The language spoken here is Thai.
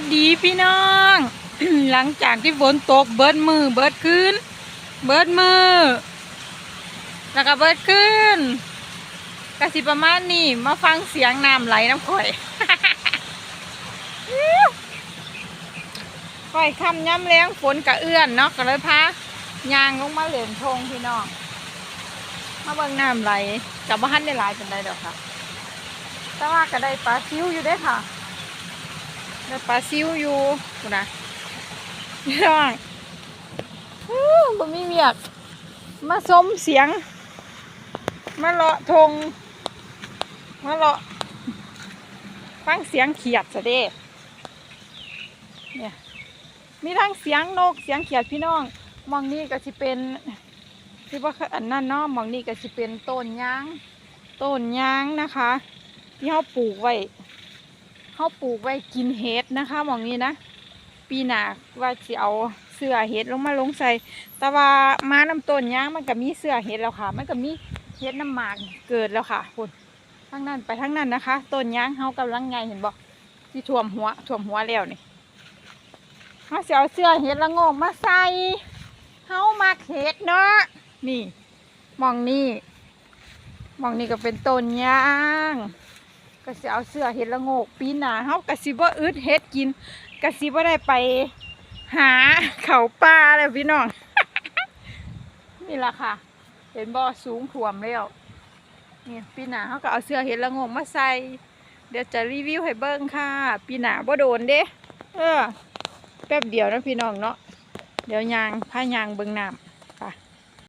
สดีพี่น้อง หลังจากที่ฝนตกเบิดมือเบิดคืนเบิดมือ แล้วก็เบิดคืนกสิประมาณนี้มาฟังเสียงน้ำไหลน้ำข่อยข่อยคำย้ำแรงฝนกระเอื้อนเนาะก็เลยพายางลงมาเหล่นทงพี่น้องมาเบิ่งน้ำไหลกับบ้านได้หลายเป็นได้ดอกค่ะ แต่ว่าก็ได้ปลาซิวอยู่เด้อค่ะ ได้ปลาซิวอยู่กูนะพี่น้องอู้บ่มีเมียก มาสมเสียง มาเลาะทง มาเลาะ ฟังเสียงเขียดซะเด้เนี่ยมีทั้งเสียงนกเสียงเขียดพี่น้องหมองนี้ก็สิเป็นที่ว่าอันนั้นเนาะหมองนี้ก็สิเป็นต้นยางต้นยางนะคะ ที่เขาปลูกไว้ เขาปลูกไว้กินเห็ดนะคะมองนี้นะ ปีหนาว่าสิเอาเสื้อเห็ดลงมาลงใส่ แต่ว่ามาน้ำต้นย่างมันก็มีเสื้อเห็ดแล้วค่ะ มันก็มีเห็ดน้ำหมากเกิดแล้วค่ะคุณทั้งนั้นไปทั้งนั้นนะคะต้นย่างเขากำลังไงเห็นบอกที่ท่วมหัวท่วมหัวแล้วนี่เขาสิเอาเสื้อเห็ดละโงกมาใส่เขามักเห็ดเนาะนี่มองนี่มองนี่ก็เป็นต้นย่าง ก็สิเอาเสื้อเห็ดละโงก ปีหนาเฮากะสิบ่อึดเห็ดกินกะสิบ่ได้ไปหาเขาป่าแล้วพี่น้อง นี่ล่ะค่ะ เห็นบ่อสูงถ่วมแล้วนี่ปีหนาเฮาก็เอาเสื้อเห็ดละโงกมาใส่ เดี๋ยวจะรีวิวให้เบิ่งค่ะ ปีหนาบ่โดนเด้เออแป๊บเดียวนะพี่น้องเนาะเดี๋ยวยางพายางเบิ่งน้ำ